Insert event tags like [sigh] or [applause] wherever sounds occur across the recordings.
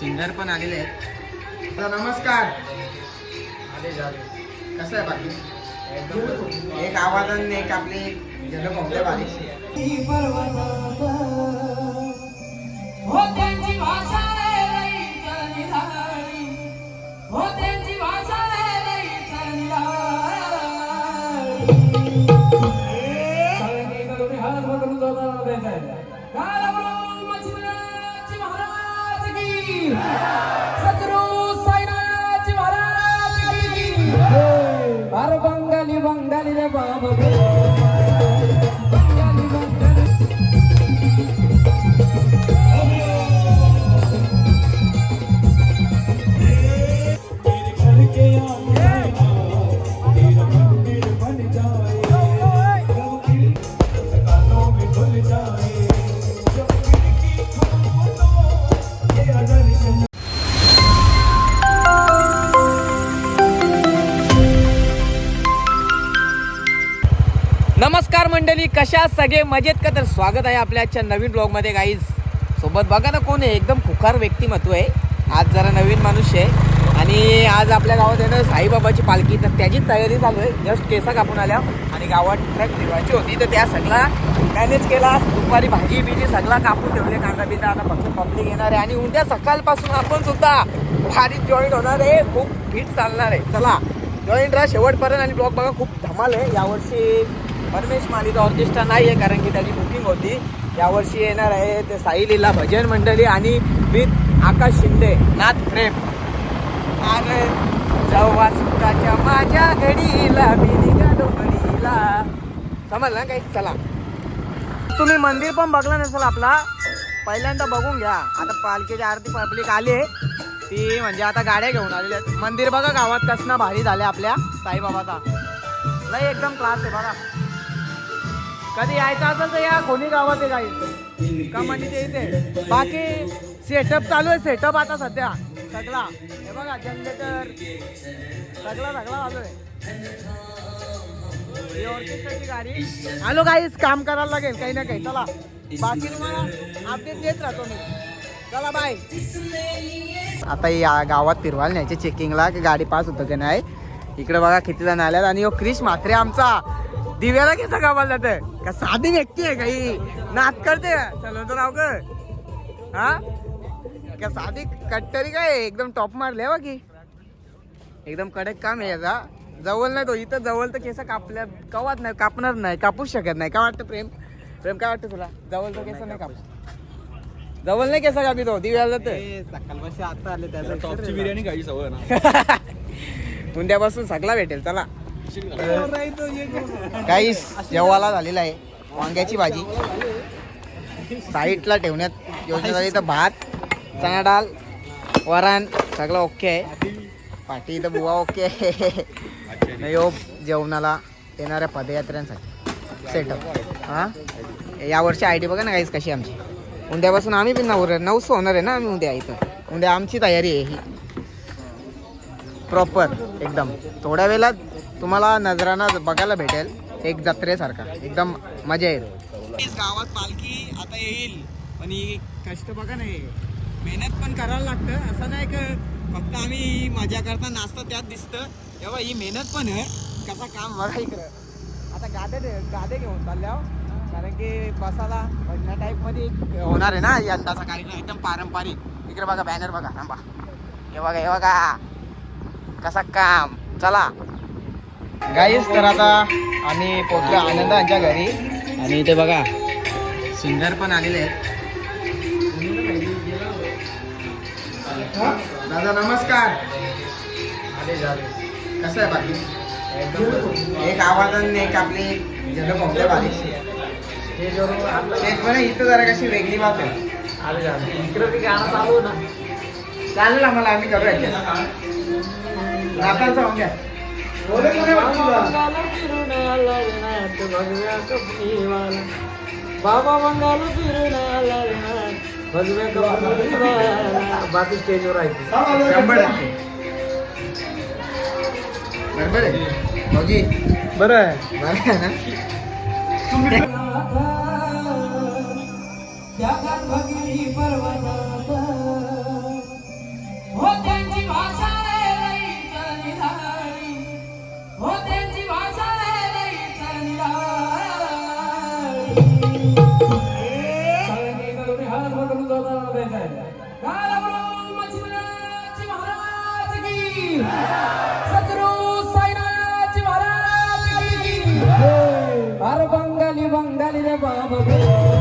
Singer पण आलेले आहेत. तर नमस्कार. कसं आहे बाकी? एक आवाजाने एक आपली हो हो बोलून मच्छीमाराची महाराज. सद्गुरू साईनाथजी महाराज की अरे बंगाली बंगाली रे बाबा बंगाली बंगाली सगळे मजेत का? तर स्वागत आहे आपल्या आजच्या नवीन ब्लॉगमध्ये गाईज सोबत बघा ना कोण आहे? एकदम खुखार व्यक्तिमत्व आहे. आज जरा नवीन माणूस आहे. आणि आज आपल्या गावात आहे ना साईबाबाची पालखी. तर त्याची तयारी चालू आहे. जस्ट केसा कापून आल्या. आणि गावात ट्रक ठेवायची होती. तर त्या सगळा मॅनेज केला. दुपारी भाजी बिजी सगळा कापून ठेवले. कांदा बिंदा आता फक्त पब्लिक येणार आहे. आणि उद्या सकाळपासून आपण सुद्धा भारीत जॉईन होणार आहे. खूप फिट चालणार आहे. चला जॉईन राहा. शेवटपर्यंत आणि ब्लॉग बघा. खूप धमाल आहे. यावर्षी परमेश मालिका ऑर्केस्ट्रा नाही आहे कारण की त्याची बुकिंग होती. यावर्षी येणार आहे ते साई लीला भजन मंडळी आणि विथ आकाश शिंदे नाथ प्रेम. अरे जेव्हा सुखाच्या माझ्या घडीला मी निघालो घडीला. समजलं ना काही? चला. तुम्ही मंदिर पण बघला नसेल आपला? पहिल्यांदा बघून घ्या. आता पालखीची आरती पब्लिक आली आहे. ती म्हणजे आता गाड्या घेऊन आलेल्या आहेत. मंदिर बघा गावात कसं भारी झाले आपल्या साईबाबाचा. नाही एकदम क्लास आहे बघा. कधी यायचं असेल तर या कोणी गावात आहे काही म्हणजे कमानीच्या इथे? बाकी सेटअप चालू आहे सेटअप आता सध्या. सगळा. हे बघा जनरेटर सगळा सगळा चालू आहे. ऑर्केस्ट्राची गाडी. आलो काहीच काम करायला लागेल काही ना काही. चला. बाकी तुम्हाला अपडेट देत राहतो मी. चला बाय आता या गावात फिरवायला न्यायचे चेकिंगला की गाडी पास होतं की नाही. इकडे बघा किती जण आल्यात आणि यो क्रिश मात्रे आमचा. दिव्याला कसा गावाला जात का साधी व्यक्ती आहे काही नात करते. चलो तर राव हा? का साधी कट्टरी काय? एकदम टॉप मारले बा की एकदम कडक काम आहे याचा. जवळ नाही तो इथं जवळ तर केस कापल्या कवात नाही कापणार नाही कापूच शकत नाही. काय वाटतं प्रेम? प्रेम काय वाटतं तुला? जवळ तर केस नाही कापू जवळ नाही केस कापी तो दिव्याला तर. आता आले त्याचा टॉपची बिर्याणी खायची सवय ना. [laughs] उद्यापासून सगळा भेटेल चला. काही जेवायला झालेला आहे. वांग्याची भाजी. साईडला ठेवण्यात योजना झाली तर भात चणा डाळ वरण सगळं ओके आहे. पाठी तर बुवा ओके नाही हो जेवणाला येणाऱ्या पदयात्र्यांसाठी. सेटअप हां? यावर्षी आय डी बघा ना काहीच कशी आमची. उद्यापासून आम्ही पण नवर नऊस होणार आहे ना आम्ही उद्या इथं. उद्या आमची तयारी आहे ही. प्रॉपर एकदम. थोड्या वेळात तुम्हाला नजराना बघायला भेटेल एक जत्रेसारखा. एकदम मजा येईल. गावात पालखी आता येईल पण ही कष्ट बघा नाही मेहनत पण करायला लागतं. असं नाही का फक्त आम्ही मजा करता नाचता त्यात दिसतं. तेव्हा ही मेहनत पण आहे. कसा काम बघा इकडं. आता गादे गादे घेऊन चालल्या कारण की बसाला भजना टाईपमध्ये होणार आहे ना यंदाचा कार्यक्रम. एकदम पारंपरिक. इकडे बघा बॅनर बघा. थांबा. हे बघा हे बघा. कसा काम. चला. गाईस तर आता आम्ही पोचलो आनंद यांच्या घरी. आणि इथे बघा. सिंगर पण आलेले आहेत. दादा नमस्कार. कसं आहे बाकी? एक आवाजाने एक आपली होते बारीकशी शेत पण इथं जरा कशी वेगळी बात आहे. इकडं बी गाणं चालू ना चालेल आम्हाला आम्ही करूया. नाताळ जाऊन घ्या. भगव्या कपडीवाला बाबा बंगाल फिरून आला भगव्या कपडीवाला बाकी स्टेजवर आहे. शंभर बरोबर आहे भाऊजी बरं आहे बरं आहे ना bang dali de baba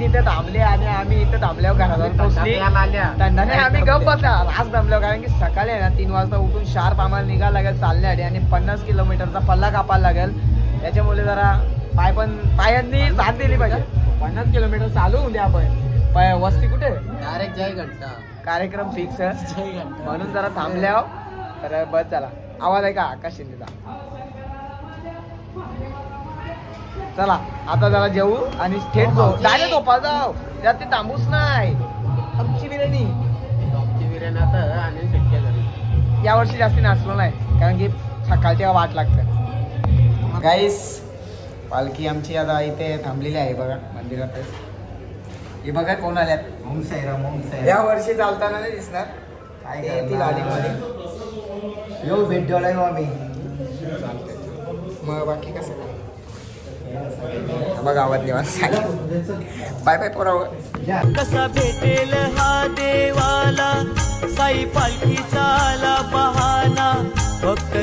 तिथे थांबली आणि आम्ही इथे थांबल्यावर पोहोचली त्यांना आम्ही गप बसला. रास दमलो कारण की सकाळी आहे ना तीन वाजता उठून शार्प आम्हाला निघायला लागेल चालण्यासाठी आणि पन्नास किलोमीटरचा पल्ला कापायला लागेल. त्याच्यामुळे जरा पाय पण पायांनी साथ दिली पाहिजे. पन्नास किलोमीटर चालू होऊ द्या आपण. पाय वस्ती कुठे? डायरेक्ट जय घंटा कार्यक्रम फिक्स म्हणून जरा थांबल्यावर तर बस झाला. आवाज आहे का आकाश शिंदेचा. चला आता जरा जेवू आणि थेट जाऊ. डायरेक्ट झोपा जाऊ. त्यात ते थांबूच नाही. आमची बिर्याणी. बिर्याणी आता आणि यावर्षी जास्ती नाचलो नाही कारण की सकाळच्या वाट लागते. गाईस पालखी आमची आता इथे थांबलेली आहे बघा मंदिरात हे बघा कोण आल्यात. ओम साईराम ओम या वर्षी चालताना नाही दिसणार. काय ते येतील? आधीमध्ये येऊ भेट देवला येऊ आम्ही. मग बाकी कसं? बघा आवाज निवास बाय बाय पोराव कसा भेटेल हा देवाला? साई पालखीचा आला बहाना. फक्त